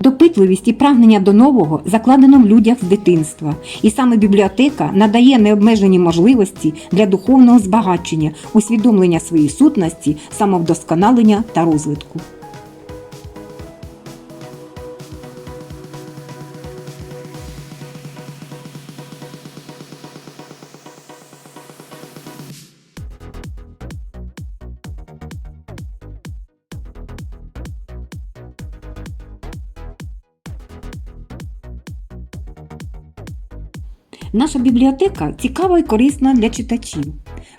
Допитливість і прагнення до нового закладено в людях з дитинства, і саме бібліотека надає необмежені можливості для духовного збагачення, усвідомлення своєї сутності, самовдосконалення та розвитку. Наша бібліотека цікава і корисна для читачів.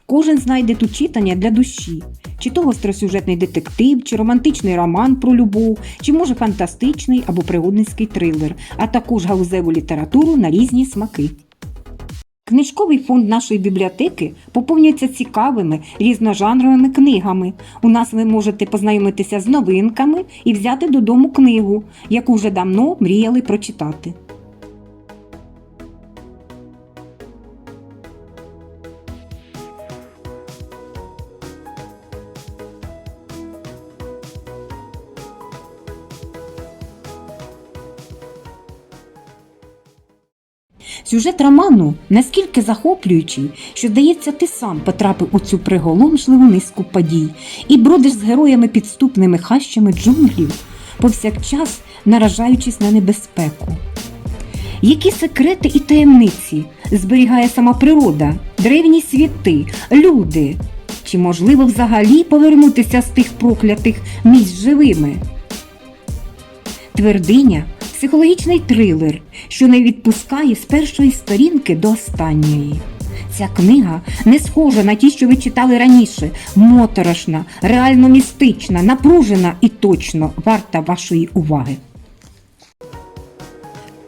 Кожен знайде тут читання для душі, чи то гостросюжетний детектив, чи романтичний роман про любов, чи може фантастичний або пригодницький трилер, а також галузеву літературу на різні смаки. Книжковий фонд нашої бібліотеки поповнюється цікавими різножанровими книгами. У нас ви можете познайомитися з новинками і взяти додому книгу, яку вже давно мріяли прочитати. Сюжет роману наскільки захоплюючий, що здається, ти сам потрапив у цю приголомшливу низку подій і бродиш з героями підступними хащами джунглів, повсякчас наражаючись на небезпеку. Які секрети і таємниці зберігає сама природа, древні світи, люди? Чи можливо взагалі повернутися з тих проклятих місць живими? Твердиня психологічний трилер, що не відпускає з першої сторінки до останньої. Ця книга не схожа на ті, що ви читали раніше, моторошна, реально містична, напружена і точно варта вашої уваги.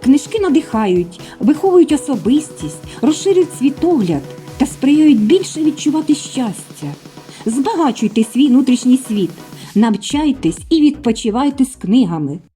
Книжки надихають, виховують особистість, розширюють світогляд та сприяють більше відчувати щастя. Збагачуйте свій внутрішній світ, навчайтесь і відпочивайте з книгами.